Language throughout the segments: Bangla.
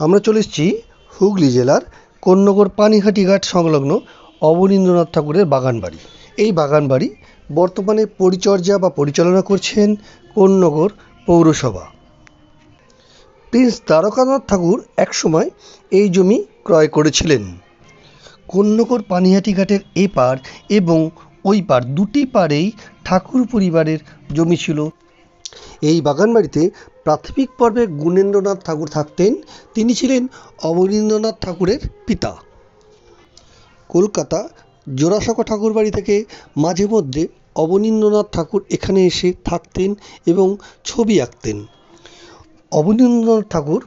আমরা চলে এসেছি হুগলি জেলার কোন্নগর পানিহাটি ঘাট সংলগ্ন অবনীন্দ্রনাথ ঠাকুরের বাগান বাড়ি এই বাগান বাড়ি বর্তমানে পরিচর্যা বা পরিচালনা করছেন কোন্নগর পৌরসভা। প্রিন্স দ্বারকানাথ ঠাকুর একসময় এই জমি ক্রয় করেছিলেন। কোন্নগর পানিহাটি ঘাটের এই পার এবং ওই পার দুটি পারেই ঠাকুর পরিবারের জমি ছিল এই বাগানবাড়িতে প্রাথমিক পর্বে গুণেন্দ্রনাথ ঠাকুর থাকতেন। তিনি ছিলেন অবনীন্দ্রনাথ ঠাকুরের পিতা। কলকাতা জোড়াসাঁকো ঠাকুর বাড়ি থেকে মাঝে মধ্যে অবনীন্দ্রনাথ ঠাকুর এখানে এসে থাকতেন এবং ছবি আঁকতেন। অবনীন্দ্রনাথ ঠাকুর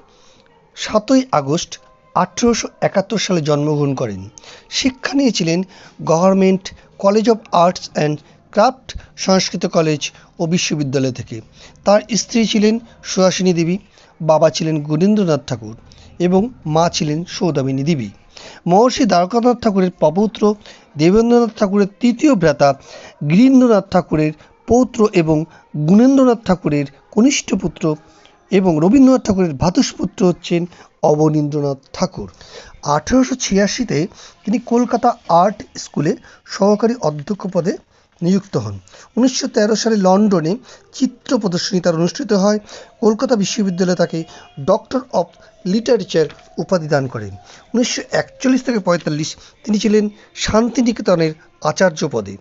সাতই আগস্ট আঠেরোশো একাত্তর সালে জন্মগ্রহণ করেন। শিক্ষা নিয়েছিলেন government college of arts and craft Sanskrit college ও বিশ্ববিদ্যালয় থেকে। তার স্ত্রী ছিলেন সুহাসিনী দেবী, বাবা ছিলেন গুণেন্দ্রনাথ ঠাকুর এবং মা ছিলেন সৌদামিনী দেবী। মহর্ষি দ্বারকানাথ ঠাকুরের পপুত্র, দেবেন্দ্রনাথ ঠাকুরের তৃতীয় ভ্রাতা, গিরীন্দ্রনাথ ঠাকুরের পৌত্র এবং গুণেন্দ্রনাথ ঠাকুরের কনিষ্ঠ পুত্র এবং রবীন্দ্রনাথ ঠাকুরের ভ্রাতুষ্পুত্র হচ্ছেন অবনীন্দ্রনাথ ঠাকুর। আঠেরোশো ছিয়াশিতে তিনি কলকাতা আর্ট স্কুলে সহকারী অধ্যক্ষ পদে নিযুক্ত হন। উনিশশো তেরো সালে লন্ডনে চিত্র প্রদর্শনী তার অনুষ্ঠিত হয়। কলকাতা বিশ্ববিদ্যালয় তাকে ডক্টর অফ লিটারেচার উপাধি দান করেন। উনিশশো একচল্লিশ থেকে পঁয়তাল্লিশ তিনি ছিলেন শান্তিনিকেতনের আচার্য পদে।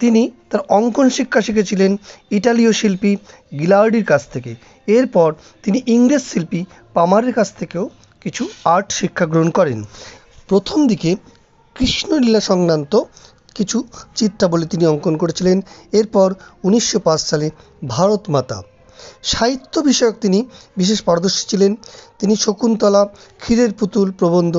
তিনি তার অঙ্কন শিক্ষা শিখেছিলেন ইটালীয় শিল্পী গিলার্ডির কাছ থেকে। এরপর তিনি ইংরেজ শিল্পী পামারের কাছ থেকেও কিছু আর্ট শিক্ষা গ্রহণ করেন। প্রথম দিকে কৃষ্ণলীলা সংক্রান্ত কিছু চিত্রাবলী তিনি অঙ্কন করেছিলেন। এরপর উনিশশো পাঁচ সালে ভারত মাতা। সাহিত্য বিষয়ক তিনি বিশেষ পারদর্শী ছিলেন। তিনি শকুন্তলা, ক্ষীরের পুতুল, প্রবন্ধ,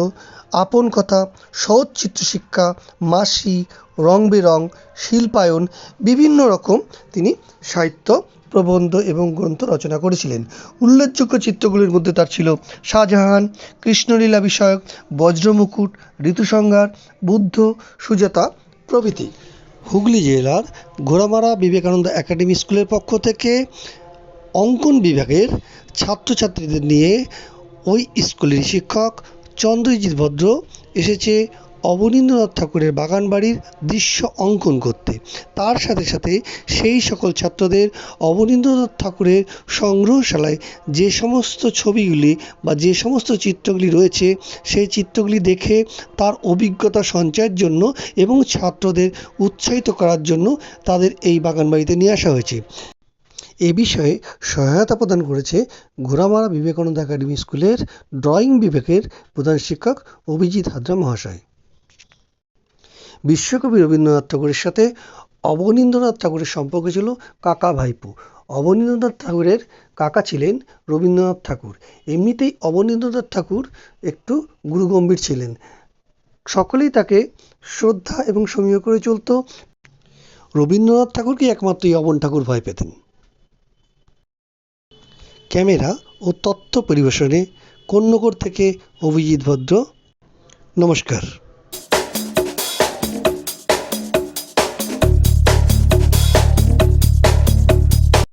আপন কথা, সহজ চিত্রশিক্ষা, মাসি, রং বেরং, শিল্পায়ন, বিভিন্ন রকম তিনি সাহিত্য, প্রবন্ধ এবং গ্রন্থ রচনা করেছিলেন। উল্লেখযোগ্য চিত্রগুলির মধ্যে তার ছিল শাহজাহান, কৃষ্ণলীলা বিষয়ক, বজ্রমুকুট, ঋতুসংহার, বুদ্ধ, সুজাতা প্রভৃতি। হুগলি জেলার ঘোড়ামারা বিবেকানন্দ একাডেমি স্কুলের পক্ষ থেকে অঙ্কন বিভাগের ছাত্রছাত্রীদের নিয়ে ওই স্কুলের শিক্ষক চন্দ্রজিৎ ভদ্র এসেছে অবনীন্দ্রনাথ ঠাকুরের বাগান বাড়ির দৃশ্য অঙ্কন করতে। তার সাথে সাথে সেই সকল ছাত্রদের অবনীন্দ্রনাথ ঠাকুরের সংগ্রহশালায় যে সমস্ত ছবিগুলি বা যে সমস্ত চিত্রগুলি রয়েছে, সেই চিত্রগুলি দেখে তার অভিজ্ঞতা সঞ্চয়ের জন্য এবং ছাত্রদের উৎসাহিত করার জন্য তাদের এই বাগান বাড়িতে নিয়ে আসা হয়েছে। এ বিষয়ে সহায়তা প্রদান করেছে ঘোড়ামারা বিবেকানন্দ একাডেমি স্কুলের ড্রয়িং বিভাগের প্রধান শিক্ষক অভিজিৎ হাজরা মহাশয়। বিশ্বকবি রবীন্দ্রনাথ ঠাকুরের সাথে অবনীন্দ্রনাথ ঠাকুরের সম্পর্ক ছিল কাকা ভাইপো। অবনীন্দ্রনাথ ঠাকুরের কাকা ছিলেন রবীন্দ্রনাথ ঠাকুর। এমনিতেই অবনীন্দ্রনাথ ঠাকুর একটু গুরুগম্ভীর ছিলেন। সকলেই তাকে শ্রদ্ধা এবং সমীহ করে চলত। রবীন্দ্রনাথ ঠাকুরকে একমাত্র অবন ঠাকুর ভয় পেতেন। ক্যামেরা ও তথ্য পরিবেশনে কন্যগর থেকে অভিজিৎ ভদ্র। নমস্কার।